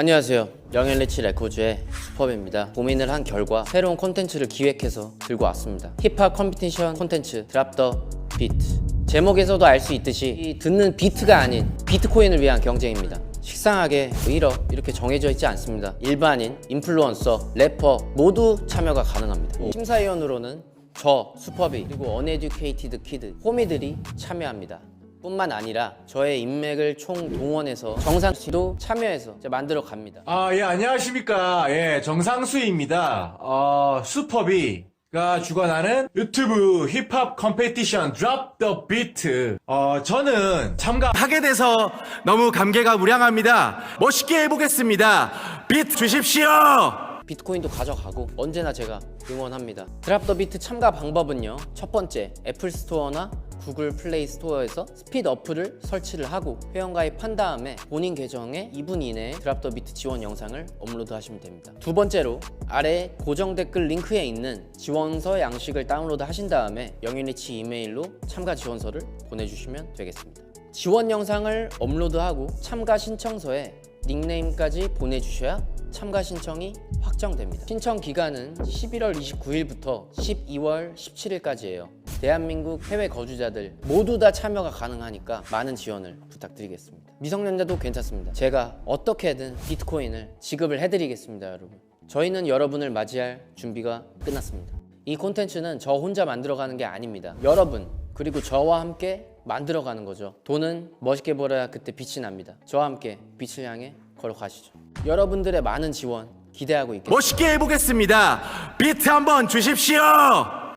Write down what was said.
안녕하세요. 영앤리치 레코즈의 슈퍼맨입니다. 고민을 한 결과 새로운 콘텐츠를 기획해서 들고 왔습니다. 힙합 컴피티션 콘텐츠 드랍 더 비트. 제목에서도 알 수 있듯이 이 듣는 비트가 아닌 비트코인을 위한 경쟁입니다. 식상하게 왜 이러 이렇게 정해져 있지 않습니다. 일반인, 인플루언서, 래퍼 모두 참여가 가능합니다. 심사위원으로는 저, 슈퍼비, 그리고 언에듀케이티드 키드, 호미들이 참여합니다. 뿐만 아니라 저의 인맥을 총 동원해서 정상 씨도 참여해서 만들어 갑니다. 아, 예, 안녕하십니까. 예, 정상수입니다. 어, 슈퍼비가 주관하는 유튜브 힙합 컴페티션 드랍 더 비트. 어, 저는 참가하게 돼서 너무 감개가 무량합니다. 멋있게 해보겠습니다. 비트 주십시오! 비트코인도 가져가고 언제나 제가 응원합니다. 드랍 더 비트 참가 방법은요. 첫 번째, 애플 스토어나 구글 플레이 스토어에서 스피드 어플을 설치를 하고 회원가입한 다음에 본인 계정에 2분 이내에 드랍 더 비트 지원 영상을 업로드 하시면 됩니다. 두 번째로 아래 고정 댓글 링크에 있는 지원서 양식을 다운로드 하신 다음에 영유니치 이메일로 참가 지원서를 보내주시면 되겠습니다. 지원 영상을 업로드하고 참가 신청서에 닉네임까지 보내주셔야 참가 신청이 확정됩니다. 신청 기간은 11월 29일부터 12월 17일까지예요. 대한민국 해외 거주자들 모두 다 참여가 가능하니까 많은 지원을 부탁드리겠습니다. 미성년자도 괜찮습니다. 제가 어떻게든 비트코인을 지급을 해드리겠습니다, 여러분. 저희는 여러분을 맞이할 준비가 끝났습니다. 이 콘텐츠는 저 혼자 만들어가는 게 아닙니다. 여러분 그리고 저와 함께 만들어가는 거죠. 돈은 멋있게 벌어야 그때 빛이 납니다. 저와 함께 빛을 향해 걸어가시죠. 여러분들의 많은 지원 기대하고 있겠습니다. 멋있게 해보겠습니다. 비트 한번 주십시오!